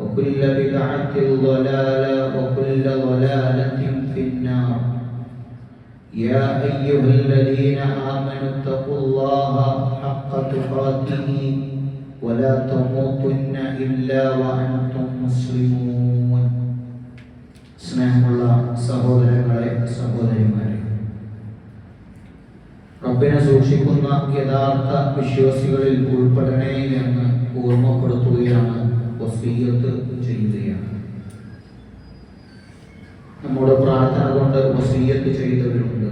وكل بدعة ضلالة وكل ضلالة في النار يا أيها الذين آمنوا اتقوا الله حق تقاته ولا تموتن إلا وأنتم مسلمون സ്നേഹമുള്ള സഹോദരങ്ങളെ സഹോദരിമാരെ റബ്ബിനെ സൂക്ഷിക്കുന്ന യഥാർത്ഥ വിശ്വാസികളിൽ ഉൾപ്പെടണേ എന്ന് ഓർമ്മപ്പെടുത്തുകയാണ് വസീയത്ത് ചെയ്യുകയാണ്. നമ്മുടെ പ്രാർത്ഥന കൊണ്ട് വസീയത്ത് ചെയ്തവരുണ്ട്.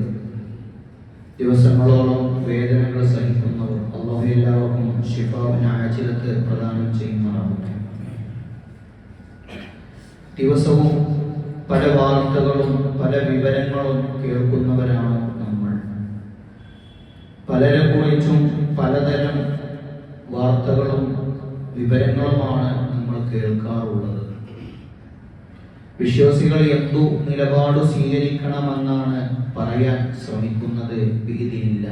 ദിവസങ്ങളോളം വേദനകൾ സഹിക്കുന്നവർ അള്ളാഹു എല്ലാവർക്കും ഷിഫാവിന് ആചിരത്ത് പ്രദാനം ചെയ്യുന്നതാകട്ടെ ദിവസവും പല വാർത്തകളും പല വിവരങ്ങളും കേൾക്കുന്നവരാണ് നമ്മൾ. പലരെ കുറിച്ചും പലതരം വാർത്തകളും വിവരങ്ങളുമാണ് കേൾക്കാറുള്ളത്. വിശ്വാസികൾ എന്തു നിലപാട് സ്വീകരിക്കണമെന്നാണ് പറയാൻ ശ്രമിക്കുന്നത് ഭീതിയില്ല.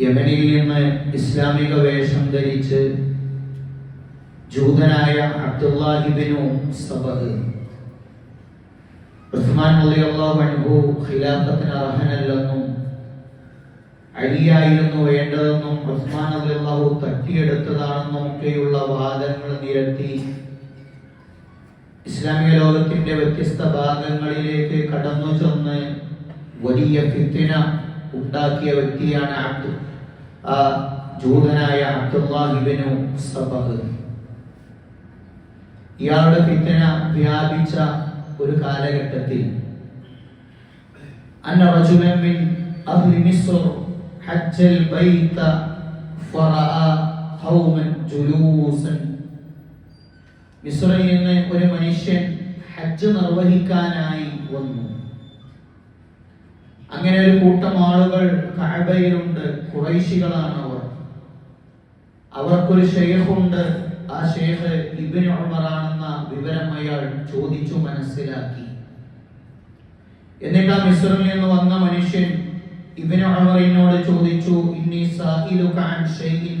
യമനിൽ നിന്ന് ഇസ്ലാമിക വേഷം ധരിച്ച് ജൂതനായ അബ്ദുല്ലാഹിബിനു സബഹ്. ഉസ്മാൻ റളിയല്ലാഹു അൻഹു ഖിലാഫത്തിന് അർഹനല്ലെന്നും അലിയായിരുന്നു വേണ്ടതെന്നും ഉസ്മാൻ റളിയല്ലാഹു തട്ടിയെടുത്തതാണെന്നും ഒക്കെയുള്ള വാദങ്ങൾ നിരത്തി ഇസ്ലാമിക ലോകത്തിന്റെ വ്യത്യസ്ത ഭാഗങ്ങളിലേക്ക് കടന്നു ചെന്ന് വലിയ ഫിത്തിന ഉണ്ടാക്കിയ വ്യക്തിയാണ് അബ്ദു ആ ജൂതനായ അബ്ദുല്ലാഹിബിനു സബഹ്. ഇയാളുടെ ഫിത്തിന വ്യാപിച്ച ഒരു കാലഘട്ടത്തിൽ. അന്ന റജുലൻ മിൻ അഹ്ലി മിസ്ർ ഹജ്ജൽ ബൈത ഫറഅ قوما جلوسا മിസ്രയിൽ നിന്ന് ഒരു മനുഷ്യൻ ഹജ്ജ് നിർവഹിക്കാനായി വന്നു. അങ്ങനെ ഒരു കൂട്ടം ആളുകൾ കഅബയിലുണ്ട് കുറൈശികളാണ് അവർ. അവർക്കൊരു ഷെയ്ഖുണ്ട് ആ ഷെയ്ഖ് ഇബിൻ ഉമറാണെന്ന വിവരം അയാൾ ചോദിച്ചു മനസ്സിലാക്കി. എന്നിട്ട് ആ മിസ്രിൽ നിന്ന് വന്ന മനുഷ്യൻ ഇബ്നു ഉമറിനോട് ചോദിച്ചു ഇന്നി സായിലുക അൻ ഷൈഇൻ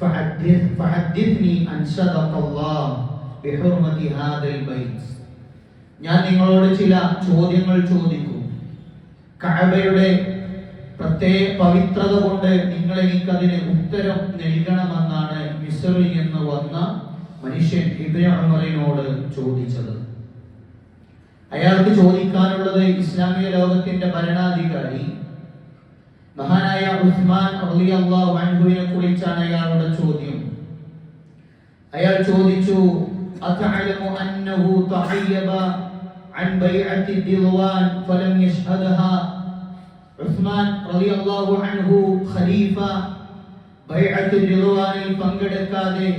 ഫഹദ്ദിസ് ഫഹദ്ദിസ്നി അൻ സദഖല്ലാഹ് ബിഹുർമതി ഹാദൽ ബൈത്ത്. ഞാൻ നിങ്ങളോട് ചില ചോദ്യങ്ങൾ ചോദിക്കും. കഅബയുടെ പ്രത്യേക പവിത്രത കൊണ്ട് നിങ്ങൾ എനിക്ക് അതിന് ഉത്തരം നൽകണമെന്നാണ് മിസ്രിൽ എന്ന് വന്ന മനുഷ്യൻ ഇബ്നു ഉമറിനോട് ചോദിച്ചത്. അയാൾക്ക് ചോദിക്കാനുള്ളത് ഇസ്ലാമിക ലോകത്തിന്റെ ഭരണാധികാരി മഹാനായ ഉസ്മാൻ റളിയല്ലാഹു അൻഹുവിനെ കുറിച്ചാണ് അയാളുടെ ചോദ്യം അയാൾ ചോദിച്ചു അതഅലമു അന്നഹു തഹയ്യബ عن بيعة الرضوان فلم يشهدها ഉസ്മാൻ റളിയല്ലാഹു അൻഹു ഖലീഫ ബൈഅത്തുൽ റിദ്വാനിൽ പങ്കെടുക്കാതെ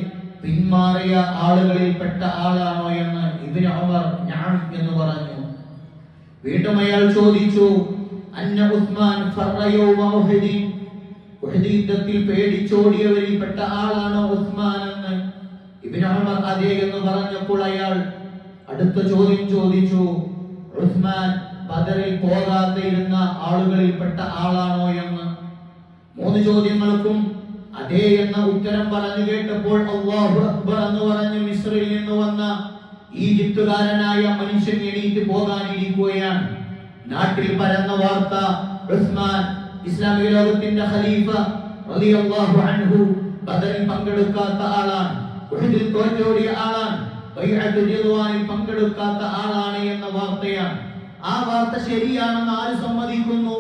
പിന്മാറിയ ആളുകളിൽപ്പെട്ട ആളാണോ എന്ന് ഇബ്നു ഉമർ ഞാൻ എന്ന് പറഞ്ഞു വീണ്ടും അയാൾ ചോദിച്ചു അന്ന ഉസ്മാൻ യുദ്ധത്തിൽ പേടിച്ചോടിയവരിൽപ്പെട്ട ആളാണോ ഉസ്മാൻ എന്ന് ഇബ്നു ഉമർ അതെ എന്ന് പറഞ്ഞപ്പോൾ അയാൾ അടുത്ത ചോദ്യം ചോദിച്ചു ഉസ്മാൻ ബദറിൽ പോകാതെ ഇരുന്ന ആളുകളിൽ പെട്ട ആളാണോ എന്ന്? മൂന്ന് ചോദ്യങ്ങൾക്കും അതേ എന്ന ഉത്തരം പറഞ്ഞു കേട്ടപ്പോൾ അള്ളാഹു അക്ബർ എന്ന് പറഞ്ഞു മിസ്രിൽ നിന്ന് വന്ന ഈജിപ്തുകാരനായ മനുഷ്യൻ എണീറ്റ് പോകാനിരിക്കുകയാണ്. നാട്ടിൽ പരന്ന വാർത്ത ഉസ്മാൻ ഇസ്ലാമിക ലോകത്തിന്റെ ഖലീഫ റളിയല്ലാഹു അൻഹു ബദറിൽ പങ്കെടുക്കാത്ത ആളാണ് ഉഹദിൽ തോറ്റോടിയ ആളാണ് ബൈഅത്തു റിദ്വാനിൽ പങ്കെടുക്കാത്ത ആളാണ് എന്ന വാർത്തയാണ്. ആ വാർത്ത ശരിയാണെന്ന് ആര് സമ്മതിക്കുന്നു?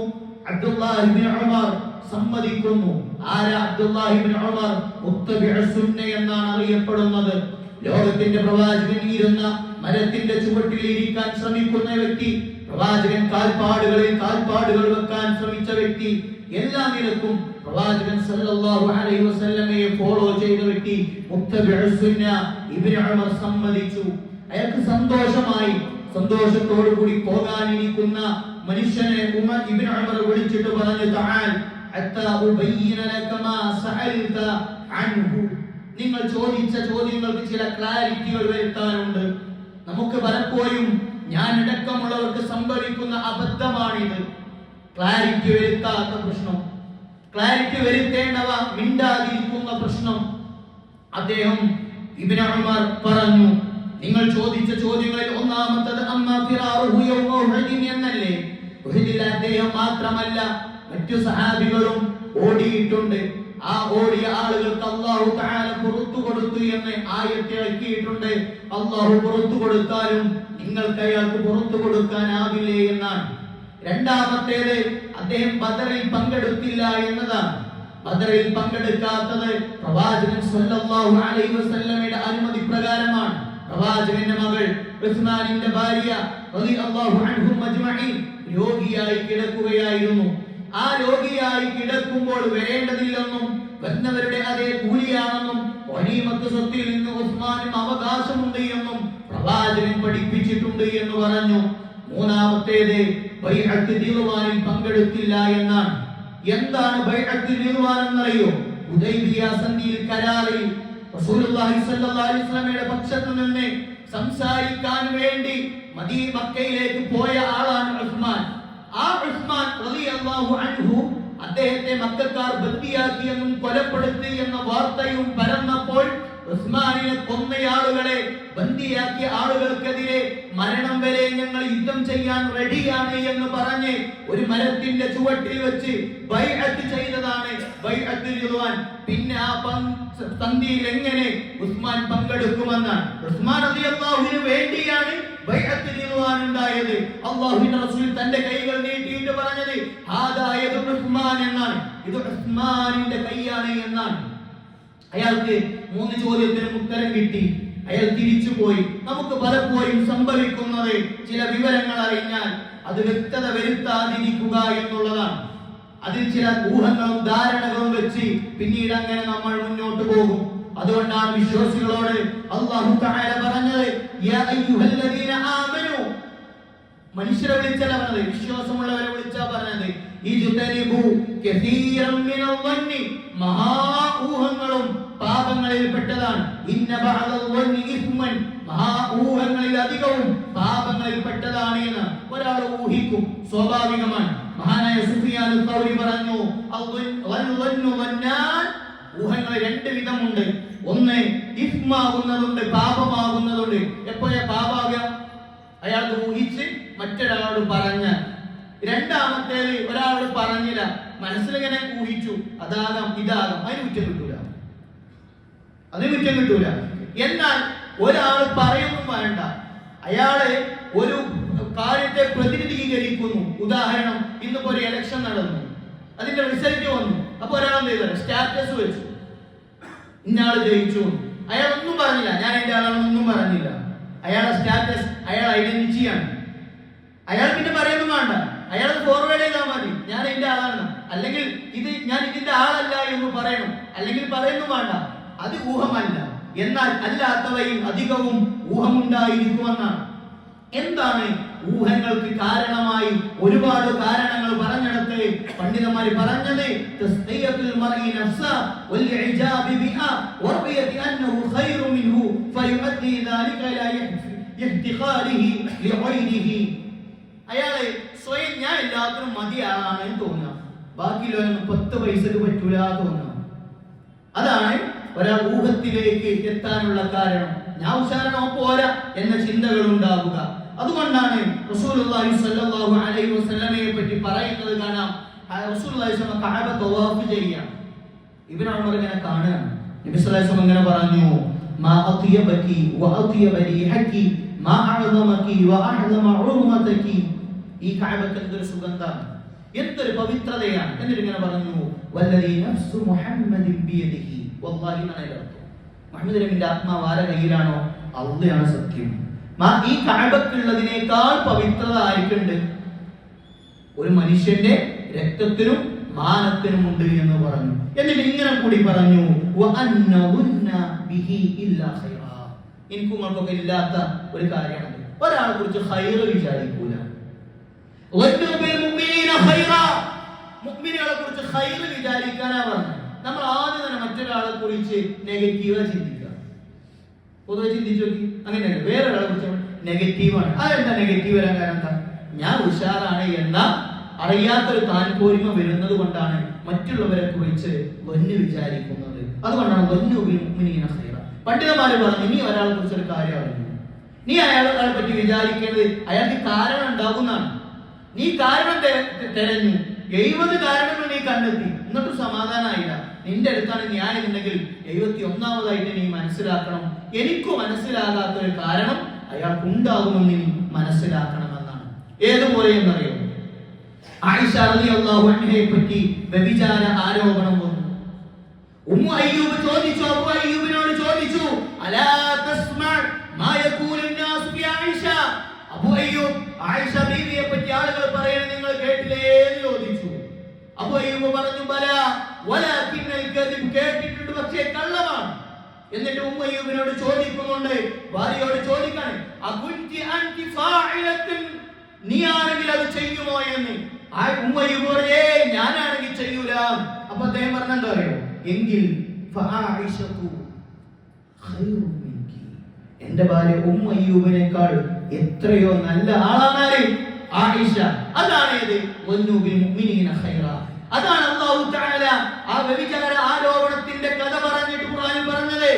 അബ്ദുല്ലാഹിബ്ൻ ഉമർ സമ്മതിക്കുന്നു. ആരാ ഇബ്നു ഉമർ? മുത്തബിഉ സുന്ന എന്നാണ് അറിയപ്പെടുന്നത്. ലോകത്തിന്റെ പ്രവാചകൻ ഇരുന്ന മരത്തിന്റെ ചുവട്ടിൽ ഇരിക്കാൻ ശ്രമിക്കുന്ന വ്യക്തി പ്രവാചകൻ കാൽപ്പാടുകളിൽ കാൽപ്പാടുകൾ വെക്കാൻ ശ്രമിച്ച വ്യക്തി എല്ലാ നിലക്കും പ്രവാചകൻ സല്ലല്ലാഹു അലൈഹി വസല്ലമയെ ഫോളോ ചെയ്ത വ്യക്തി മുത്തബിഉ സുന്ന ഇബ്നു ഉമർ സമ്മതിച്ചു. അയാൾക്ക് സന്തോഷമായി സന്തോഷത്തോടു കൂടി പോകാനിരിക്കുന്ന മനുഷ്യനെ ഉമർ ഇബ്നു ഉമർ വിളിച്ചിട്ട് പറഞ്ഞു തആൽ ഹത്താ ഉബയ്യിന ലക മാ സഅൽത അൻഹു. നിങ്ങൾ ചോദിച്ച ചോദ്യങ്ങൾക്ക് ചില ക്ലാരിറ്റികൾ വരുത്താനുണ്ട്. നമുക്ക് പലപ്പോഴും ഞാൻ അടക്കമുള്ളവർക്ക് സംഭവിക്കുന്ന അബദ്ധമാണിത്. ക്ലാരിറ്റി വരുത്താത്ത പ്രശ്നം. ക്ലാരിറ്റി വരുത്തേണ്ടവ മിണ്ടാതിരിക്കുന്ന പ്രശ്നം. അദ്ദേഹം ഇബ്നു ഉമർ പറഞ്ഞു നിങ്ങൾ ചോദിച്ച ചോദ്യങ്ങളിൽ ഒന്നാമത്തത് എന്നല്ലേ? അദ്ദേഹം മാത്രമല്ല മറ്റു സഹാബികളും ഓടിയിട്ടുണ്ട്. ആ ഓടിയ ആളുകൾക്ക് അള്ളാഹു തആല പുറത്തു കൊടുത്തു എന്ന് ആയത്തെ ഇറക്കിയിട്ടുണ്ട് അള്ളാഹു പുറത്തു കൊടുത്താലും നിങ്ങൾക്ക് അയാൾക്ക് പുറത്തു കൊടുക്കാനാവില്ലേ എന്നാണ്. രണ്ടാമത്തേത് അദ്ദേഹം ബദറിൽ പങ്കെടുത്തില്ല എന്നതാണ്. ബദറിൽ പങ്കെടുക്കാത്തത് പ്രവാചകൻ സല്ലല്ലാഹു അലൈഹി വസല്ലമയുടെ അനുമതി പ്രകാരമാണ്. പ്രവാചകന്റെ മകൾ ഉസ്മാനിന്റെ ഭാര്യ റളിയല്ലാഹു അൻഹും അജ്മഈൻ രോഗിയായി കിടക്കുകയായിരുന്നു. ആ രോഗിയായി കിടക്കുമ്പോൾ വരേണ്ടതില്ലെന്നും വരുന്നവരുടെ അതേ കൂലിയാണെന്നും ഒനീമത്ത് സ്വത്തിൽ നിന്ന് ഉസ്മാനും അവകാശമുണ്ട് എന്നും പ്രവാചകൻ പഠിപ്പിച്ചിട്ടുണ്ട് എന്ന് പറഞ്ഞു. മൂന്നാമത്തേത് ബൈഹത്ത് തീരുമാനിൽ പങ്കെടുത്തില്ല എന്നാണ്. എന്താണ് ബൈഹത്ത് തീരുമാനെന്നറിയോ ഹുദൈബിയ സന്ധിയിൽ കരാറിൽ റസൂലുള്ളാഹി സ്വല്ലല്ലാഹു അലൈഹി വസല്ലമയുടെ പക്ഷത്തു നിന്ന് സംസാരിക്കാൻ വേണ്ടി മദീ മക്കയിലേക്ക് പോയ ആളാണ് ഉസ്മാൻ. ഉസ്മാൻ അൻഹു അദ്ദേഹത്തെ മക്കക്കാർ ബന്ദിയാക്കിയെന്നും കൊലപ്പെടുത്തി എന്ന വാർത്തയും പരന്നപ്പോൾ ഉസ്മാനിനെ കൊന്നയാളുകളെ ബന്ദിയാക്കിയ ആളുകൾക്കെതിരെ മരണം വരെ ഞങ്ങൾ യുദ്ധം ചെയ്യാൻ റെഡിയാണ് എന്ന് പറഞ്ഞ് ഒരു മരത്തിന്റെ ചുവട്ടിൽ വെച്ച് ബൈഅത്ത് ചെയ്തതാണ് ബൈഅത്ത് റിദ്വാൻ. പിന്നെ ആ സന്ധിയിൽ എങ്ങനെ ഉസ്മാൻ പങ്കെടുക്കുമെന്നാണ് ഉസ്മാൻ റളിയല്ലാഹുവിന് വേണ്ടിയാണ് ബൈഅത്ത് റിദ്വാൻ ഉണ്ടായത്. അല്ലാഹുവിന്റെ റസൂൽ തന്റെ കൈകൾ നീട്ടിയിട്ട് പറഞ്ഞത് ഹാദാ യദു ഉസ്മാൻ എന്നാണ്. ഇത് ഉസ്മാനിന്റെ കൈയാണ് എന്നാണ്. അയാൾക്ക് മൂന്ന് ചോദ്യത്തിനും ഉത്തരം കിട്ടി. അയാൾ തിരിച്ചു പോയി. നമുക്ക് പലപ്പോഴും സംഭവിക്കുന്നത് ചില വിവരങ്ങൾ അറിഞ്ഞാൽ അത് വ്യക്തത വരുത്താതിരിക്കുക എന്നുള്ളതാണ്. അതിൽ ചില ഊഹങ്ങളും ധാരണകളും വെച്ച് പിന്നീട് അങ്ങനെ നമ്മൾ മുന്നോട്ട് പോകും. അതുകൊണ്ടാണ് വിശ്വാസികളോട് അള്ളാഹു പറഞ്ഞത് മനുഷ്യരെ വിളിച്ചല്ല പറഞ്ഞത് വിശ്വാസമുള്ളവരെ വിളിച്ചാ പറഞ്ഞത്. ഇജ്തനിബു കസീറൻ മിനൽ വന്നി മഹാ ഊഹങ്ങളും പാപങ്ങളിൽ പെട്ടതാണ് ഇന്ന ബഅദൽ വന്നി ഇസ്മൻ. മഹാ ഊഹങ്ങളിൽ അധികവും പാപങ്ങളിൽ പെട്ടതാണ് എന്ന് ഒരാൾ ഊഹിക്കും. സ്വാഭാവികമാണ്. മഹാനായ സുഫിയാൻ പറഞ്ഞു ഊഹങ്ങൾ രണ്ട് വിധമുണ്ട്. ഒന്ന് ഇഫ്മാകുന്നതുണ്ട് പാപമാകുന്നതുണ്ട്. എപ്പോഴാ പാപാകുക? അയാൾ ഊഹിച്ച് മറ്റൊരാളോട് പറഞ്ഞ രണ്ടാമത്തേത് ഒരാളോട് പറഞ്ഞില്ല. മനസ്സിലിങ്ങനെ ഊഹിച്ചു. അതാകാം ഇതാകാം. അതിന് കുറ്റം കിട്ടൂല. അതിന് കുറ്റം കിട്ടൂല. എന്നാൽ ഒരാൾ പറയൊന്നും വേണ്ട. അയാളെ ഒരു കാര്യത്തെ പ്രതിനിധീകരിക്കുന്നു. ഉദാഹരണം ഇന്നിപ്പോ ഒരു ഇലക്ഷൻ നടന്നു. അതിന്റെ റിസൾട്ട് വന്നു. അപ്പൊ ഒരാൾ എന്ത് ചെയ്തു? സ്റ്റാറ്റസ് വെച്ചു. ഇന്നാൾ ജയിച്ചു. അയാൾ ഒന്നും പറഞ്ഞില്ല. ഞാൻ എന്റെ ആളാണെന്നൊന്നും പറഞ്ഞില്ല. അയാളെ സ്റ്റാറ്റസ് അയാൾ ഐഡന്റിറ്റിയാണ് അയാൾ പിന്നെ പറയുന്നു വേണ്ട. അയാൾ ഫോർവേഡ് ചെയ്താൽ മതി. ഞാൻ എന്റെ ആളാണ്. അല്ലെങ്കിൽ ഇത് ഞാൻ ഇതിന്റെ ആളല്ല എന്ന് പറയണം. അല്ലെങ്കിൽ പറയുന്നു വേണ്ട. അത് ഊഹമല്ല. എന്നാൽ അല്ലാത്തവയിൽ അധികവും ഊഹമുണ്ടായിരിക്കുമെന്നാണ്. എന്താണ് ഊഹങ്ങൾക്ക് കാരണമായി ഒരുപാട് കാരണങ്ങൾ പറഞ്ഞെടുത്ത് പണ്ഡിതന്മാർ പറഞ്ഞത്? അയാളെ സ്വയം ഞാൻ എല്ലാത്തിനും മതിയാണെന്ന് തോന്നുക. ബാക്കിയുള്ളവരൊന്നും പത്ത് പൈസക്ക് പറ്റൂല തോന്നുക. അതാണ് ഒരാൾ ഊഹത്തിലേക്ക് എത്താനുള്ള കാരണം. ഞാൻ ഉച്ചാരണോ പോരാ എന്ന ചിന്തകൾ ഉണ്ടാവുക. അതുകൊണ്ടാണ് റസൂലുള്ളാഹി സ്വല്ലല്ലാഹു അലൈഹി വസല്ലമയെ പറ്റി പറയുന്നത് കാണാം. റസൂലുള്ളാഹി സ്വല്ലല്ലാഹു കഅബ ഉമർ ഇങ്ങനെ കാണുകയാണ് നബി സ്വല്ലല്ലാഹു അലൈഹി പറഞ്ഞു മാ റീഹകി മാ ഈ കഅബക്ക് എന്തൊരു സുഗന്ധമാണ്? എന്തൊരു പവിത്രതയാണ്? എന്നിട്ട് ഇങ്ങനെ പറഞ്ഞു മുഹമ്മദി നബിന്റെ ആത്മാവ് ആരെ കയ്യിലാണോ? അള്ളയാണ് സത്യം. ഈ കഅബക്കുള്ളതിനേക്കാൾ പവിത്രത ആർക്കുണ്ട്? ഒരു മനുഷ്യന്റെ രക്തത്തിനും മാനത്തിനും ഉണ്ട് എന്ന് പറഞ്ഞു. എന്നിട്ട് ഇങ്ങനെ കൂടി പറഞ്ഞു "വ അന്ന ബിഹി ഇല്ലാ ഖൈറ. എനിക്കും നിങ്ങൾക്കൊക്കെ ഇല്ലാത്ത ഒരു കാര്യമാണ് ഒരാളെ കുറിച്ച് ഹൈറ് വിചാരിക്കൂല. ഖൈറാ. കുറിച്ച് ഹൈറ് വിചാരിക്കാനാ പറഞ്ഞു നമ്മൾ ആദ്യം തന്നെ മറ്റൊരാളെ കുറിച്ച് നെഗറ്റീവാ ചിന്തിക്കുക. പൊതുവെ ചിന്തിച്ചു നോക്കി. അങ്ങനെയല്ല വേറെ ഒരാളെ കുറിച്ച് നെഗറ്റീവാണ്. അതെന്താ നെഗറ്റീവ് വരാൻ കാരണം എന്താ? ഞാൻ ഉഷാറാണ് എന്ന അറിയാത്തൊരു താൻപോരിമ വരുന്നത് കൊണ്ടാണ് മറ്റുള്ളവരെ കുറിച്ച് വന്നു വിചാരിക്കുന്നത്. അതുകൊണ്ടാണ് വന്നു മുഅ്മിനീന ഖൈറ. പണ്ഡിതന്മാര് പറഞ്ഞു ഇനി ഒരാളെ കുറിച്ച് ഒരു കാര്യം അറിയുന്നു നീ അയാളെ പറ്റി വിചാരിക്കേണ്ടത് അയാൾക്ക് കാരണം ഉണ്ടാകുന്നതാണ് നീ കാരണം തെരഞ്ഞു. എഴുപത് കാരണങ്ങൾ നീ കണ്ടെത്തി. എന്നിട്ടും സമാധാനമായില്ല നിന്റെ അടുത്താണ് ഞാനുണ്ടെങ്കിൽ എഴുപത്തി ഒന്നാമതായിട്ട് നീ മനസ്സിലാക്കണം. എനിക്ക് മനസ്സിലാകാത്ത ഒരു കാരണം അയാൾക്കുണ്ടാകുമെന്ന് നീ മനസ്സിലാക്കണമെന്നാണ്. ഏതുപോലെ എന്നറിയോ? ആയിഷ റളിയല്ലാഹു അൻഹയെ പറ്റി വ്യഭിചാര ആരോപണം വന്നു. ഉമ്മു അയ്യൂബ് ചോദിച്ചു അബു അയ്യൂബിനോട് ചോദിച്ചു അലാ തസ്മഅ മാ അബു പറഞ്ഞു ബല വലാകിന്നൽ കദിബ് കേട്ടിട്ടുണ്ട് പക്ഷേ കള്ളമാണ്. എന്നിട്ട് ഉമ്മ അയ്യൂബിനോട് ചോദിക്കുന്നുണ്ട് ഭാര്യയോട് ചോദിക്കാണ് അകുൻതി അൻതി ഫാഇലത്തുൻ? നീ ആണെങ്കിൽ അത് ചെയ്യുമോ എന്ന്? ആ ഉമ്മ അയ്യൂബ് പറയേ ഞാനാണെങ്കിൽ ചെയ്യൂല. അപ്പൊ അദ്ദേഹം പറഞ്ഞെന്താ അറിയോ എങ്കിൽ ഫആയിഷതു ഖൈറു മിൻകി. എന്റെ ഭാര്യ ഉമ്മ അയ്യൂബിനേക്കാൾ എത്രയോ നല്ല ആളാണ്? ആയിഷ. അതാണ് ഏത് വന്നൂബിൽ മുഅ്മിനീന ഖൈറ അതാണ് അള്ളാഹു ആ വ്യഭിചാര ആരോപണത്തിന്റെ കഥ പറഞ്ഞിട്ട് ഖുർആനിൽ പറഞ്ഞത്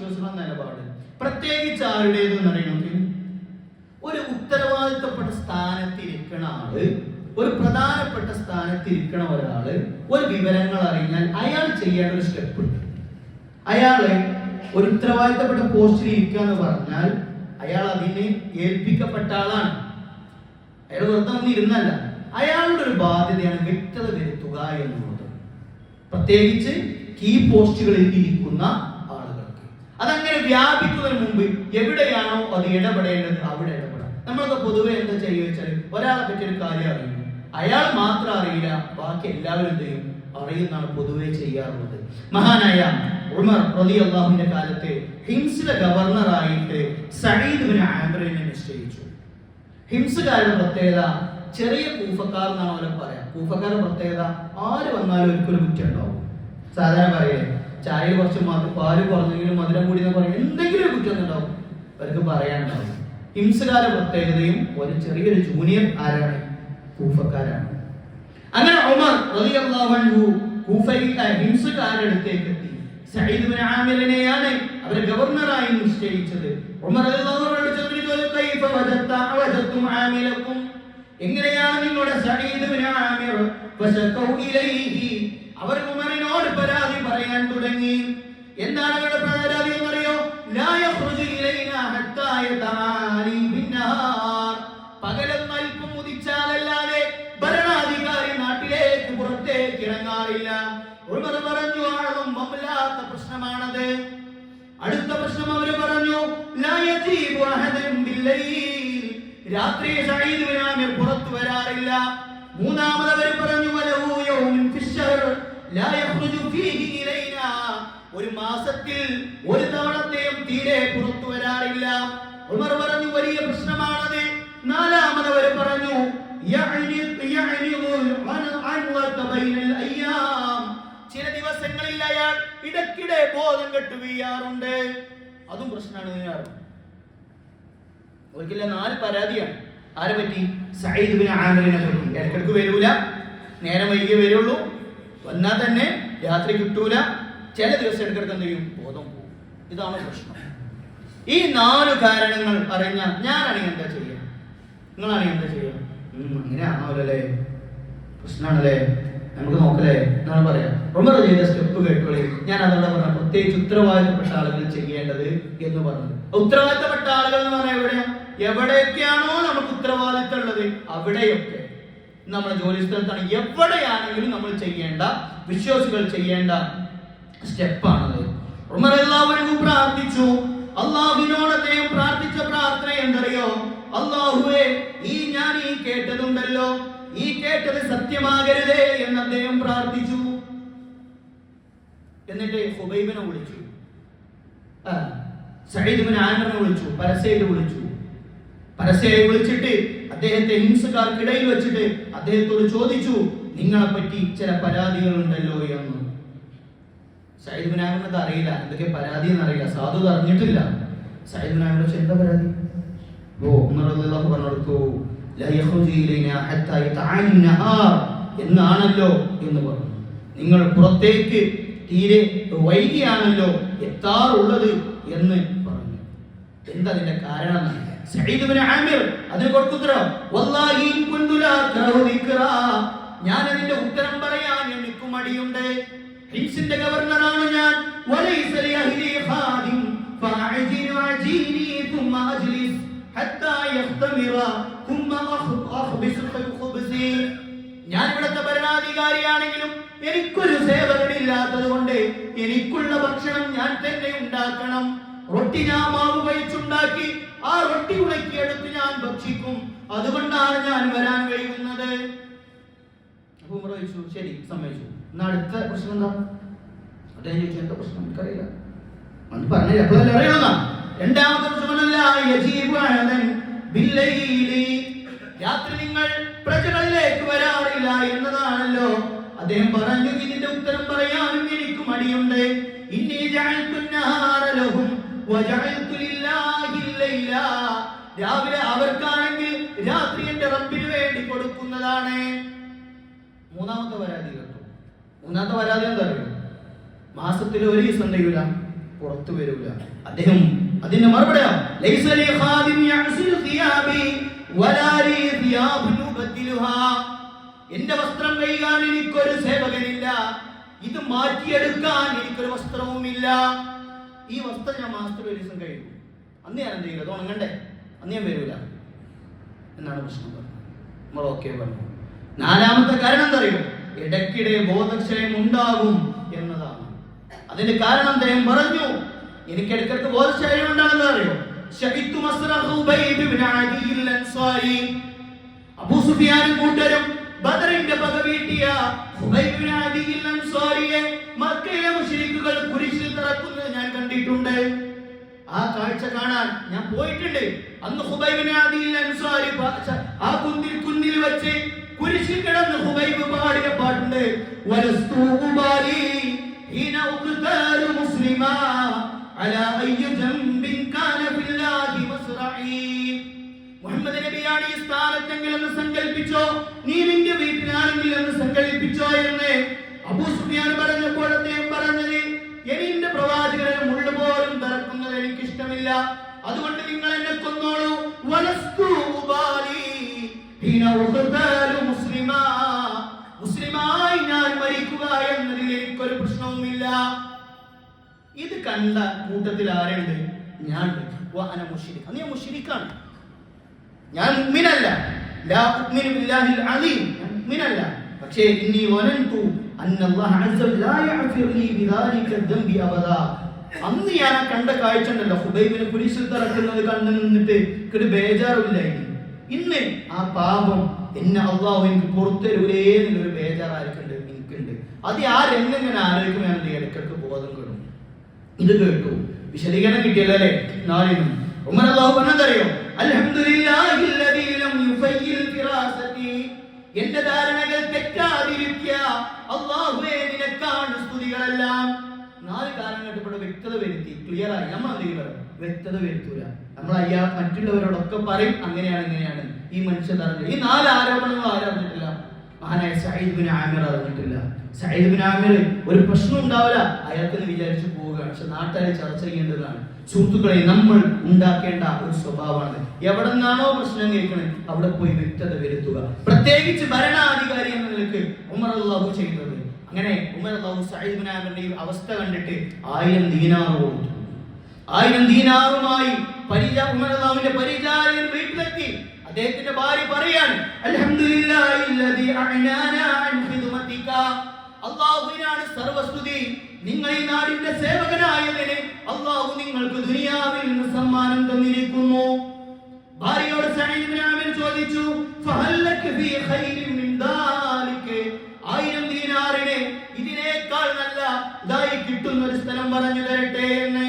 അതാണ് വിശ്വാസം നിലപാട്. പ്രത്യേകിച്ച് ആരുടേതെന്ന് അറിയണമെങ്കിൽ ഒരു ഉത്തരവാദിത്തപ്പെട്ട സ്ഥാനത്തിരിക്കണ ആൾ ഒരു പ്രധാനപ്പെട്ട സ്ഥാനത്തിരിക്കണ ഒരാൾ ഒരു വിവരങ്ങൾ അറിഞ്ഞാൽ അയാൾ ചെയ്യേണ്ട ഒരു സ്റ്റെപ്പ് ഉണ്ട്. അയാൾ ഒരു ഉത്തരവാദിത്തപ്പെട്ട പോസ്റ്റിൽ ഇരിക്കുക എന്ന് പറഞ്ഞാൽ അയാൾ അതിനെ ഏൽപ്പിക്കപ്പെട്ട ആളാണ്. അയാൾ വെറുതെ ഒന്നും ഇരുന്നല്ല. അയാളുടെ ഒരു ബാധ്യതയാണ് വ്യക്തത വരുത്തുക എന്നുള്ളത്. പ്രത്യേകിച്ച് കീ പോസ്റ്റുകളിൽ ഇരിക്കുന്ന അതങ്ങനെ വ്യാപിക്കുന്നതിന് മുമ്പ് എവിടെയാണോ അത് ഇടപെടേണ്ടത് അവിടെ ഇടപെടാം. നമ്മളൊക്കെ പൊതുവെ എന്താ ചെയ്യുക വെച്ചാൽ ഒരാളെ പറ്റി ഒരു കാര്യം അറിയുന്നു അയാൾ മാത്രം അറിയില്ല ബാക്കി എല്ലാവരും ചെയ്യും? അറിയുന്നതാണ് പൊതുവെ ചെയ്യാറുള്ളത്. മഹാനായ ഉമർ റളിയല്ലാഹുവിന്റെ കാലത്ത് ഹിംസിലെ ഗവർണറായിട്ട് സഈദ് ബിൻ ആമിറിനെ നിശ്ചയിച്ചു. ഹിംസുകാരുടെ പ്രത്യേകത ചെറിയ കൂഫക്കാർ എന്നാണ് അവരെ പറയാം. കൂഫക്കാരുടെ പ്രത്യേകത ആര് വന്നാലും ഒരിക്കലും കുറ്റം ഉണ്ടാവും സാധാരണ പറയേ ചായയിൽ കുറച്ച് പാൽ കുറഞ്ഞെങ്കിലും മധുരം കൂടി എന്ന് പറയും എന്തെങ്കിലും ഒരു കുറ്റം ഉണ്ടാവും. അവർക്ക് പറയാനുണ്ടാവും. ഹിംസകാല പ്രത്യേകതയും ഒരു ചെറിയൊരു ജൂനിയർ ആരാണ്? കൂഫക്കാരാണ്. അങ്ങനെ ഒമർ റളിയല്ലാഹു കൂഫയിൽ ഹിംസുകാരുടെ എത്തി. സഈദ് ബിൻ ആമിറിനെയാണ് അവരെ ഗവർണറായി നിശ്ചയിച്ചത്. ഉമർ റളിയല്ലാഹു ചോദിച്ചു കൈഫ വജത്ത വജത്തും ആമിലക്കും? എങ്ങനെയാണ് നിങ്ങളുടെ സഈദ് ബിൻ ആമിർ? ഫശകൗ ഇലൈഹി അവർ ഉമറിനോട് പരാതി പറയാൻ തുടങ്ങി. എന്താണ് അവരുടെ പരാതി എന്നറിയോ? യതആലി ബിന്നഹാർ പകലൊന്നും അല്പം ഉദിച്ചാലല്ലാതെ ഭരണാധികാരി നാട്ടിലേക്ക് പുറത്തേക്ക് ഇറങ്ങാറില്ല. ഉമർ പറഞ്ഞു ആളും മമ്മലാത്ത പ്രശ്നമാണത്. അടുത്ത പ്രശ്നം അവർ പറഞ്ഞു രാത്രി പുറത്തു വരാറില്ല. മൂന്നാമത് ഒരു മാസത്തിൽ ഒരു തവണത്തെയും തീരെ പുറത്തു വരാറില്ല. ഉമർ പറഞ്ഞു വലിയ പ്രശ്നമാണത്. നാലാമത് അവർ പറഞ്ഞു ചില ദിവസങ്ങളിൽ അയാൾ ഇടയ്ക്കിടെ ബോധം കെട്ട് വീഴാറുണ്ട്. അതും പ്രശ്നമാണ് ഇതിനാറ് ഒരിക്കലും നാല് പരാതിയാണ്. ആരെ പറ്റി? സയ്യിദ് ബിൻ വരൂല. നേരം വൈകിയേ വരുള്ളൂ. വന്നാൽ തന്നെ രാത്രി കിട്ടൂല. ചില ദിവസം ഇടയ്ക്കിടയ്ക്ക് എന്ത് ചെയ്യും? ബോധം പോകും. ഇതാണ് പ്രശ്നം. ഈ നാല് കാരണങ്ങൾ അറിഞ്ഞ ഞാനാണെങ്കിൽ എന്താ ചെയ്യുക നിങ്ങളാണെങ്കിൽ എന്താ ചെയ്യുക ഉം, അങ്ങനെയാണോലല്ലേ പ്രശ്നമാണല്ലേ നമുക്ക് നോക്കലേ എന്നാണ് പറയാം. ഉമർ ചെയ്ത സ്റ്റെപ്പ് കേട്ടോളി. ഞാൻ അതോടെ പറഞ്ഞ പ്രത്യേകിച്ച് ഉത്തരവാദിത്തപ്പെട്ട ആളുകൾ ചെയ്യേണ്ടത് എന്ന് പറഞ്ഞത്. ഉത്തരവാദിത്തപ്പെട്ട ആളുകൾ എന്ന് പറഞ്ഞാൽ എവിടെയാ എവിടെയൊക്കെയാണോ നമുക്ക് ഉത്തരവാദിത്തം ഉള്ളത്? അവിടെയൊക്കെ. നമ്മുടെ ജോലി സ്ഥലത്താണ് എവിടെയാണെങ്കിലും നമ്മൾ ചെയ്യേണ്ട വിശ്വാസികൾ ചെയ്യേണ്ട സ്റ്റെപ്പാണത്. ഉമർ എല്ലാവരും പ്രാർത്ഥിച്ചു. അള്ളാഹുവിനോട് അദ്ദേഹം പ്രാർത്ഥിച്ച പ്രാർത്ഥന എന്തറിയോ? അള്ളാഹുവേ ഈ ഞാൻ ഈ കേട്ടതുണ്ടല്ലോ. ഈ കേട്ടത് സത്യമാകരുതേ എന്ന് അദ്ദേഹം പ്രാർത്ഥിച്ചു. എന്നിട്ട് ഹുബൈബിനെ വിളിച്ചു. ബിൻ ആമിറിനെ വിളിച്ചു. പരസ്യമായിട്ട് വിളിച്ചു. പരസ്യമായി വിളിച്ചിട്ട് അദ്ദേഹത്തെ ഹിംസക്കാർക്കിടയിൽ വെച്ചിട്ട് അദ്ദേഹത്തോട് ചോദിച്ചു നിങ്ങളെ പറ്റി ചില പരാതികൾ ഉണ്ടല്ലോ എന്ന് ബിൻ ആമിറിന് അറിയില്ല. എന്തൊക്കെ പരാതി എന്നറിയില്ല. സാധു അറിഞ്ഞിട്ടില്ല. ബിൻ ആമിർ ചോദിച്ചു, എന്താ പരാതി? ഓ ഉമർ റളിയല്ലാഹു പറഞ്ഞെടുത്തു എന്നാണല്ലോ എന്ന് പറഞ്ഞു. നിങ്ങൾ പുറത്തേക്ക് തീരെ വൈകിയാണല്ലോ എത്താറുള്ളത് എന്ന് പറഞ്ഞു. എന്താ അതിന്റെ കാരണം? സഹീദ് ബിൻ ആമിർ അതിന് കൊടുക്കുത്തരം വല്ലാഹി തറഹു നിക്റാ ഞാൻ അതിന്റെ ഉത്തരം പറയാൻ എനിക്ക് മടിയുണ്ട്. ഹിംസിന്റെ ഗവർണറാണ് ഞാൻ. വലൈസ ലി അഹ്ലി ഫാദിൻ ഫഅജി വജീനി തുമ്മ അജ്ലിസ് ഹത്താ യഖ്തമിറ തുമ്മ അഖ്ബിസ് ഫയഖ്ബിസി ഞാൻ ഇവിടത്തെ ഭരണാധികാരിയാണെങ്കിലും എനിക്കൊരു സേവകനില്ലാത്തതുകൊണ്ട് എനിക്കുള്ള ഭക്ഷണം ഞാൻ തന്നെ ഉണ്ടാക്കണം. റൊട്ടി ഞാൻ മാവ് കഴിച്ചുണ്ടാക്കി ആ റൊട്ടി ഉണക്കിയെടുത്ത് ഞാൻ ഭക്ഷിക്കും. അതുകൊണ്ടാണ് ഞാൻ വരാൻ കഴിയുന്നത്. ഉമർ ചോദിച്ചു ശരി സമ്മതിച്ചു. എന്നാ അടുത്ത പ്രശ്നം എന്താ? അദ്ദേഹം ചോദിച്ചു എന്താ പ്രശ്നം? എനിക്കറിയില്ല. അന്ന് പറഞ്ഞില്ല എപ്പോഴല്ല അറിയണം രണ്ടാമത്തെ പ്രശ്നമല്ല രാത്രി നിങ്ങൾ പ്രജകളിലേക്ക് വരാറില്ല എന്നതാണല്ലോ. അദ്ദേഹം പറഞ്ഞു ഇതിന്റെ ഉത്തരം പറയാനും എനിക്ക് മടിയുണ്ട്. ഇനി ജാൽത്തുന്നാറലഹും വജാൽത്തുലിൽ ലഹും വജഅൽതു ലില്ലാഹി ലൈല രാവിലെ അവർക്കാണെങ്കിൽ രാത്രി എന്റെ റബ്ബിന് വേണ്ടി കൊടുക്കുന്നതാണ്. മൂന്നാമത്തെ പരാതി കേട്ടോ. മൂന്നാമത്തെ പരാതി എന്താ അറിയോ? മാസത്തിൽ ഒരു ദിവസം എന്ത് പുറത്തു വരൂല. അദ്ദേഹം അതിന്റെ മറുപടിയാ ലൈസ ലി ഖാദിം യഅസിലു സിയാബി വലാ ലി സിയാബുൻ ഉബദ്ദിലുഹാ എന്റെ വസ്ത്രം കഴിയാൻ എനിക്കൊരു സേവകനില്ല. ഇത് മാറ്റിയെടുക്കാൻ എനിക്കൊരു വസ്ത്രവുമില്ല. ഈ വസ്ത്രം ഞാൻ മാസത്തിൽ ഒരു ദിവസം കഴുകും. അന്ന് ഞാൻ എന്ത് ചെയ്യില്ല അത് ഉണങ്ങണ്ടേ അന്ന് ഞാൻ വരൂല. എന്നാണ് പ്രശ്നം പറഞ്ഞത്. നമ്മൾ ഓക്കെ പറഞ്ഞു. നാലാമത്തെ കാരണം എന്താ അറിയോ? ഇടയ്ക്കിടെ ബോധക്ഷയം ഉണ്ടാകും എന്നതാണ്. അതിന്റെ കാരണം അദ്ദേഹം പറഞ്ഞു. എനിക്ക് ഇടയ്ക്കിടയ്ക്ക് ബോധക്ഷയം ഉണ്ടാകുന്ന അറിയോ? ഞാൻ കണ്ടിട്ടുണ്ട്. ആ കാഴ്ച കാണാൻ ഞാൻ പോയിട്ടുണ്ട്. അന്ന് ഹുബൈബിനെ അൻസാരി ആ കുന്നിൽ കുന്നിൽ വെച്ച് കുരിശിൽ കിടന്ന് ഹുബൈബ് പാടിയ പാട്ടുണ്ട്. മുസ്ലിമാ അലാ കാന ഫില്ലാഹി മസ്റഈ മുഹമ്മദ് നബിയാണ് ഈ സ്ഥാനത്തെങ്കിൽ എന്ന് സങ്കല്പിച്ചോ നീ നിന്റെ വീട്ടിലാണെങ്കിൽ എന്ന് സങ്കല്പിച്ചോ എന്ന് അബൂ സുഫിയാൻ പറഞ്ഞപ്പോൾ അദ്ദേഹം പറഞ്ഞത് ഇനി എന്റെ പ്രവാചകനെ ഇഷ്ടമില്ല അതുകൊണ്ട് നിങ്ങൾ എന്നെ കൊന്നോളൂ. മുസ്ലിമായി ഞാൻ മരിക്കുക എന്നതിൽ എനിക്കൊരു പ്രശ്നവുമില്ല. ഇത് കണ്ട കൂട്ടത്തിൽ ആരുണ്ട്? ഞാൻ അന നീ ഞാൻ ലാ അലീം. ഞാൻ ഇന്നി ലാ അന്ന് ഞാൻ ആ കണ്ട കാഴ്ച ഉണ്ടല്ലോ ഹുബൈബിനെ കുരിശിൽ തറക്കുന്നത് കണ്ടു നിന്നിട്ട് എനിക്കൊരു ബേജാറില്ലായിരുന്നു ഇന്ന് ആ പാപം എന്നെ അള്ളാഹു എനിക്ക് പുറത്തരൂലേ എന്നൊരു ബേജാറായിരിക്കുന്നുണ്ട് എനിക്കുണ്ട്. അത് ആ രംഗം ഞാൻ ഇടയ്ക്കിടയ്ക്ക് ബോധം കിടും. ഇത് കേട്ടു. വിശദീകരണം കിട്ടിയല്ലോ അല്ലേ? നാലിനും. ഉമർ അള്ളാഹു പറഞ്ഞതറിയോ? എന്റെ ധാരണകൾ തെറ്റാതിരിക്കുക. അള്ളാഹുവേ നിനക്കാണ് സ്തുതികളെല്ലാം. നാല് കാലഘട്ടപ്പെട്ട വ്യക്തത വരുത്തി ക്ലിയർ ആയി. നമ്മൾ എന്തെങ്കിലും പറയും? വ്യക്തത വരുത്തൂല. നമ്മൾ അയ്യാ മറ്റുള്ളവരോടൊക്കെ പറയും അങ്ങനെയാണ് ഇങ്ങനെയാണ്. ഈ മനുഷ്യൻ അറിഞ്ഞു ഈ നാല് ആരോപണങ്ങൾ ആരറിഞ്ഞിട്ടില്ല മഹാനായ സയ്യിദ് ബിൻ ആമിർ അറിഞ്ഞിട്ടില്ല. സയ്യിദ് ബിൻ ആമിർ ഒരു പ്രശ്നം ഉണ്ടാവില്ല. അയാൾക്ക് വിചാരിച്ചു പോവുകയാണ്. പക്ഷെ നാട്ടുകാരെ ചർച്ച ചെയ്യേണ്ടതാണ്. സുഹൃത്തുക്കളെ നമ്മൾ ഉണ്ടാക്കേണ്ട ഒരു സ്വഭാവമാണ്. എവിടെ നിന്നാണോ പ്രശ്നം കേൾക്കുന്നത് അവിടെ പോയി വ്യക്തത വരുത്തുക. പ്രത്യേകിച്ച് ഭരണാധികാരി എന്ന നിലയ്ക്ക് ഉമർ അള്ളാഹു ചെയ്തത് അങ്ങനെ ഉമർ ഈ അവസ്ഥ കണ്ടിട്ട് ആയിരം ദീനാറ് കൊടുത്തു ആയിരം ദീനാറുമായി പരിച ഉമർ അള്ളാഹുവിന്റെ പരിചാരകൻ വീട്ടിലെത്തി. അദ്ദേഹത്തിന്റെ ഭാര്യ പറയാണ് അള്ളാഹുവിനാണ് സർവസ്തുതി. നിങ്ങൾ ഈ നാടിന്റെ സേവകനായതിന് അള്ളാഹു നിങ്ങൾക്ക് ദുനിയാവിൽ നിന്ന് സമ്മാനം തന്നിരിക്കുന്നു. ഭാര്യയോട് സഈദ് ഖൈരിൻ മിൻ ചോദിച്ചു ഇതായി കിട്ടുന്ന ഒരു സ്ഥലം പറഞ്ഞു തരട്ടെ എന്ന്.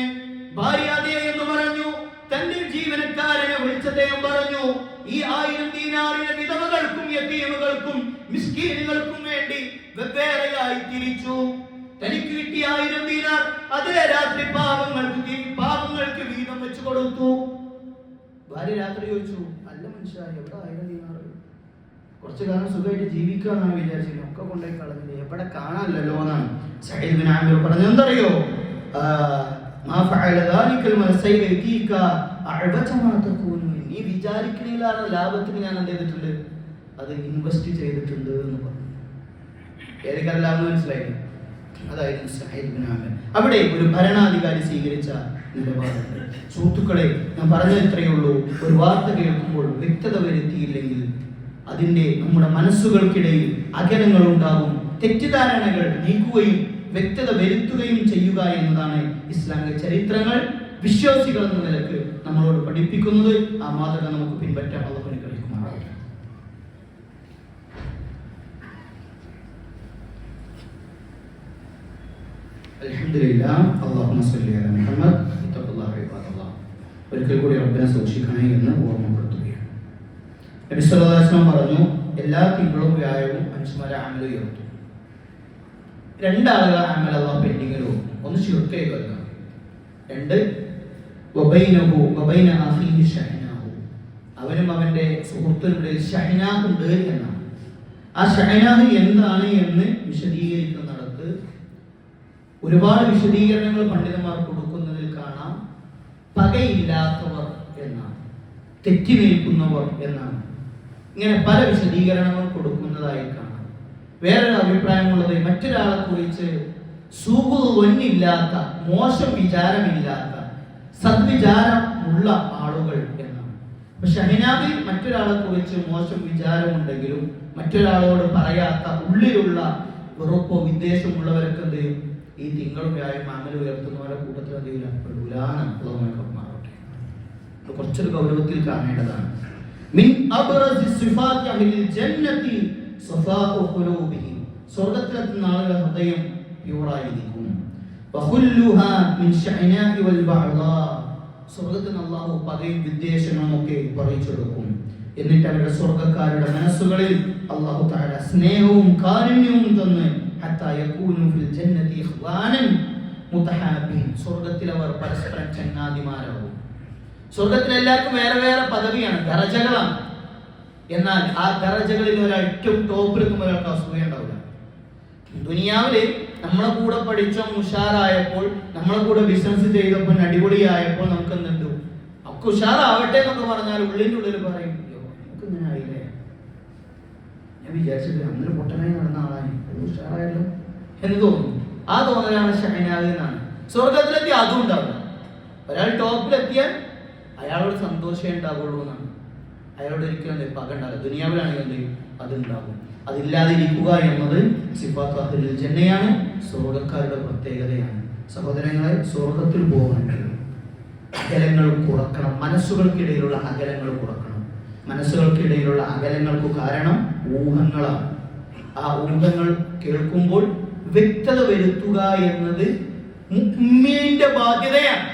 ഭാര്യ അതേ എന്ന് പറഞ്ഞു. തന്റെ ജീവനക്കാരനെ വിളിച്ചദ്ദേഹം പറഞ്ഞു. ഈ ആയിരം ദീനാറിന് വിധവകൾക്കും യത്തീമുകൾക്കും മിസ്കീനുകൾക്കും വേണ്ടി വെവ്വേറെയായി തിരിച്ചു. തനിക്ക് കിട്ടിയ ആയിരം ദീനാർ അതേ രാത്രി പാപങ്ങൾക്ക് പാപങ്ങൾക്ക് വീതം വെച്ചു കൊടുത്തു. ഭാര്യ രാത്രി ചോദിച്ചു അല്ല മനുഷ്യ എവിടെ ആയിരം ദീനാറ് കുറച്ചു കാലം സുഖമായിട്ട് ജീവിക്കുക എന്നാണ് വിചാരിച്ചത് ഒക്കെ കൊണ്ടുപോയി കളഞ്ഞില്ല? എവിടെ കാണാനല്ലോ എന്നാണ് ബിൻ ആമിർ പറഞ്ഞു എന്തറിയോ? നീ വിചാരിക്കണില്ലാത്ത ലാഭത്തിന് ഞാൻ എന്ത് ചെയ്തിട്ടുണ്ട്? അത് ഇൻവെസ്റ്റ് ചെയ്തിട്ടുണ്ട് എന്ന് പറഞ്ഞു. ഏതൊക്കെ ലാഭം മനസ്സിലായി? അതായിരുന്നു സയ്യിദ് ബിൻ ആമിർ. അവിടെ ഒരു ഭരണാധികാരി സ്വീകരിച്ച നിലപാടുണ്ട്. സുഹൃത്തുക്കളെ ഞാൻ പറഞ്ഞത് ഇത്രയേ ഉള്ളൂ. ഒരു വാർത്ത കേൾക്കുമ്പോൾ വ്യക്തത വരുത്തിയില്ലെങ്കിൽ അതിന്റെ നമ്മുടെ മനസ്സുകൾക്കിടയിൽ അകലങ്ങൾ ഉണ്ടാകും തെറ്റിദ്ധാരണകൾ നീക്കുകയും വ്യക്തത വരുത്തുകയും ചെയ്യുക എന്നതാണ് ഇസ്ലാമിക ചരിത്രങ്ങൾ. വിശ്വാസികൾ എന്ന നിലയ്ക്ക് നമ്മളോട് പഠിപ്പിക്കുന്നത് ആ മാതൃക നമുക്ക് പിൻപറ്റാൻ അള്ളാഹുവിനെ കഴിക്കുമാറാകട്ടെ അലാ മുഹമ്മദ്. ഒരിക്കൽ കൂടി റബ്ബിനെ സൂക്ഷിക്കണേ എന്ന് ഓർമ്മപ്പെടുത്തുകയാണ് നബി സല്ലല്ലാഹു അലൈഹി വസല്ലം പറഞ്ഞു എല്ലാ തിങ്കളും വ്യാഴവും മനുഷ്യന്മാരെ ആമല ഉയർത്തും. രണ്ടാളുകൾ ആമല അള്ളാഹ് പെൻഡിങ്ങിൽ ഒന്ന് ശിർക്കേ കൊല്ലുക രണ്ട് വബൈനഹു വബൈന അവനും അവന്റെ സുഹൃത്തിനുടെ ഷഹനാഹ് ഉണ്ട് എന്നാണ്. ആ ഷഹനാഹ് എന്താണ് എന്ന് വിശദീകരിക്കുന്നിടത്ത് ഒരുപാട് വിശദീകരണങ്ങൾ പണ്ഡിതന്മാർ കൊടുക്കുന്നതിൽ കാണാം. പകയില്ലാത്തവർ എന്നാണ്. തെറ്റി നിൽക്കുന്നവർ എന്നാണ്. ഇങ്ങനെ പല വിശദീകരണങ്ങൾ കൊടുക്കുന്നതായി കാണാം. വേറൊരു അഭിപ്രായമുള്ളത് മറ്റൊരാളെ കുറിച്ച് ഒന്നില്ലാത്ത മോശം വിചാരമില്ലാത്ത സദ്വിചാരം ഉള്ള ആളുകൾ എന്നാണ്. പക്ഷെ അഹിനാബി മറ്റൊരാളെ കുറിച്ച് മോശം വിചാരമുണ്ടെങ്കിലും മറ്റൊരാളോട് പറയാത്ത ഉള്ളിലുള്ള വെറുപ്പോ വിദ്വേഷമുള്ളവർക്ക് എന്ത് ചെയ്യും? ഈ തിങ്കളും വ്യാഴം അങ്ങനെ ഉയർത്തുന്നവരുടെ കൂട്ടത്തിൽ എന്ത് ചെയ്യില്ല പെടൂലാന്ന് അള്ളാഹുവിനൊക്കെ മാറട്ടെ കുറച്ചൊരു ഗൗരവത്തിൽ കാണേണ്ടതാണ്. സ്വർഗത്തിലെത്തുന്ന ആളുകളുടെ ഹൃദയം പ്യൂറായിരിക്കും സ്വർഗത്തിൽ നിന്ന് അല്ലാഹു പകയും വിദ്വേഷങ്ങളും ഒക്കെ പറയിച്ചെടുക്കും. എന്നിട്ട് അവരുടെ സ്വർഗക്കാരുടെ മനസ്സുകളിൽ അല്ലാഹു തആല സ്നേഹവും കാരുണ്യവും തന്ന് സ്വർഗത്തിൽ അവർ പരസ്പരം ചങ്ങാതിമാരാകും. സ്വർഗത്തിൽ എല്ലാവർക്കും വേറെ വേറെ പദവിയാണ്. ദറജകളാണ് എന്നാൽ ആ ദറജകളിൽ ഒരാൾ ഏറ്റവും ടോപ്പിലെത്തുമ്പോൾ ഒരാൾക്ക് അസൂയ ഉണ്ടാവില്ല. ദുനിയാവിൽ നമ്മളെ കൂടെ പഠിച്ച ഉഷാറായപ്പോൾ നമ്മളെ കൂടെ ബിസിനസ് ചെയ്തപ്പോൾ അടിപൊളിയായപ്പോൾ നമുക്ക് എന്തുണ്ട് ഒക്കെ ഉഷാറാവട്ടെ എന്നൊക്കെ പറഞ്ഞാൽ ഉള്ളിന്റെ ഉള്ളിൽ പറയും "അയ്യോ, നമുക്ക് ഇങ്ങനെ ഞാൻ വിചാരിച്ചത് അങ്ങനെ പൊട്ടനായി നടന്ന ആളായി ഉഷാറായല്ലോ. എന്ന് തോന്നുന്നു. ആ തോന്നലാണ് ഷഹനാദ് എന്നാണ്. സ്വർഗത്തിലെത്തി അതും ഉണ്ടാവും ഒരാൾ ടോപ്പിലെത്തിയാൽ അയാളോട് സന്തോഷമേ ഉണ്ടാവുള്ളൂ എന്നാണ്. അയാളോട് ഒരിക്കലും എന്ത് പക ഉണ്ടാവില്ല. ദുനിയാവിലാണെങ്കിൽ എന്ത് ചെയ്യും? അതുണ്ടാകും അതില്ലാതിരിക്കുക എന്നത് സിഫാത്ത് അഹ്ലുൽ ജന്നയാണ് സ്വർഗക്കാരുടെ പ്രത്യേകതയാണ്. സഹോദരങ്ങളെ സ്വർഗത്തിൽ പോകേണ്ടത് അകലങ്ങൾ കുറക്കണം. മനസ്സുകൾക്കിടയിലുള്ള അകലങ്ങൾ കുറക്കണം. മനസ്സുകൾക്കിടയിലുള്ള അകലങ്ങൾക്ക് കാരണം ഊഹങ്ങളാണ്. ആ ഊഹങ്ങൾ കേൾക്കുമ്പോൾ വ്യക്തത വരുത്തുക എന്നത് മുഅ്മിനിന്റെ ബാധ്യതയാണ്.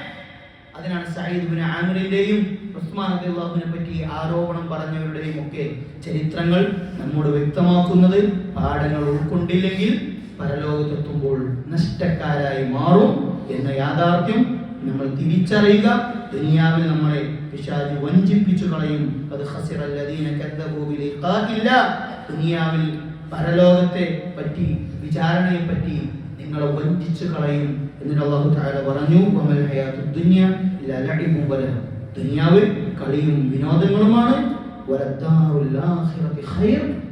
അതിനാണ് സയ്യിദ് ബിൻ ആമിറിന്റെയും ഉസ്മാൻ റളിയല്ലാഹുവിനെ പറ്റി ആരോപണം പറഞ്ഞവരുടെയും ഒക്കെ ചരിത്രങ്ങൾ നമ്മോട് വ്യക്തമാക്കുന്നത്. പാഠങ്ങൾ ഉൾക്കൊണ്ടില്ലെങ്കിൽ പരലോകത്തെത്തുമ്പോൾ നഷ്ടക്കാരായി മാറും എന്ന യാഥാർത്ഥ്യം നമ്മൾ തിരിച്ചറിയുക. ദുനിയാവിൽ നമ്മളെ പിശാച് വഞ്ചിപ്പിച്ചു കളയും. അത് ദുനിയാവിൽ പരലോകത്തെ പറ്റി വിചാരണയെ പറ്റി നിങ്ങളെ വഞ്ചിച്ച് കളയും എന്നിട്ട് അള്ളാഹു താഴെ പറഞ്ഞു ദുനിയാവിൽ കളിയും വിനോദങ്ങളുമാണ്.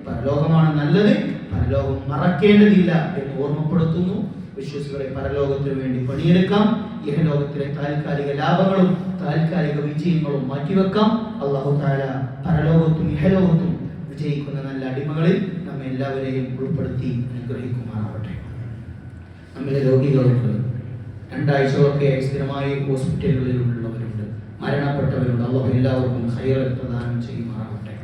പരലോകമാണ് നല്ലത്. പരലോകം മറക്കേണ്ടതില്ല എന്ന് ഓർമ്മപ്പെടുത്തുന്നു. വിശ്വസികളെ പരലോകത്തിന് വേണ്ടി പണിയെടുക്കാം. ഇഹലോകത്തിലെ താൽക്കാലിക ലാഭങ്ങളും താൽക്കാലിക വിജയങ്ങളും മാറ്റിവെക്കാം. അള്ളാഹു താല പരലോകത്തും ഇഹലോകത്തും വിജയിക്കുന്ന നല്ല അടിമകളിൽ നമ്മെ എല്ലാവരെയും ഉൾപ്പെടുത്തി അനുഗ്രഹിക്കുമാറാവട്ടെ. നമ്മിലെ രോഗികളുണ്ട് രണ്ടാഴ്ചകളൊക്കെ സ്ഥിരമായി ഹോസ്പിറ്റലുകളിൽ ഉള്ളവരുണ്ട് മരണപ്പെട്ടവരുണ്ട് അള്ളാഹു എല്ലാവർക്കും ഹൈർ പ്രദാനം ചെയ്യുമാറാവട്ടെ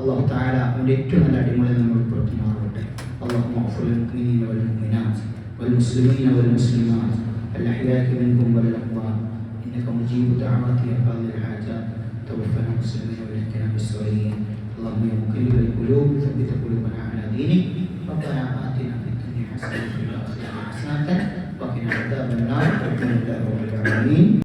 അള്ളാഹു താല അവൻ്റെ ഏറ്റവും നല്ല അടിമകളിൽ നമ്മൾ ഉൾപ്പെടുത്തുമാറാവട്ടെ അള്ളാഹു മുഅ്മിനീന വൽ മുഅ്മിനാത്ത് والمسلمين والمسلمات الأحياء منكم والأموات إنك مجيب دعوات يا قاضي الحاجات توفنا مسلمين والحكنا بالسعوديين اللهم يا مقلب القلوب ثبت قلوبنا على دينك ربنا آتنا في الدنيا حسنة kita menang kepada orang kami.